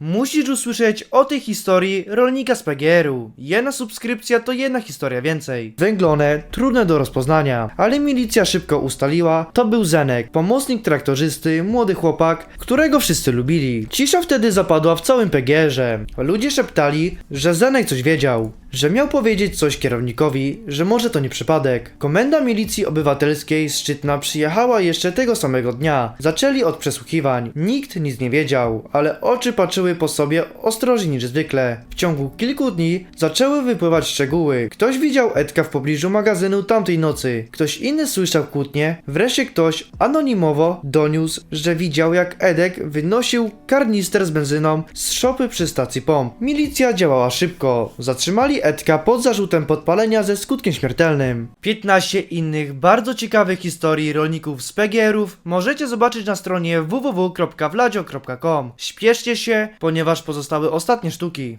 Musisz usłyszeć o tej historii rolnika z PGR-u. Jedna subskrypcja to jedna historia więcej. Węglone, trudne do rozpoznania, ale milicja szybko ustaliła, to był Zenek, pomocnik traktorzysty, młody chłopak, którego wszyscy lubili. Cisza wtedy zapadła w całym PGR-ze. Ludzie szeptali, że Zenek coś wiedział, że miał powiedzieć coś kierownikowi, że może to nie przypadek. Komenda milicji obywatelskiej z Szczytna przyjechała jeszcze tego samego dnia. Zaczęli od przesłuchiwań. Nikt nic nie wiedział, ale oczy patrzyły po sobie ostrożniej niż zwykle. W ciągu kilku dni zaczęły wypływać szczegóły. Ktoś widział Edka w pobliżu magazynu tamtej nocy. Ktoś inny słyszał kłótnie. Wreszcie ktoś anonimowo doniósł, że widział jak Edek wynosił karnister z benzyną z szopy przy stacji pomp. Milicja działała szybko. Zatrzymali Edka pod zarzutem podpalenia ze skutkiem śmiertelnym. 15 innych bardzo ciekawych historii rolników z PGR-ów możecie zobaczyć na stronie www.vladzio.com. Śpieszcie się, ponieważ pozostały ostatnie sztuki.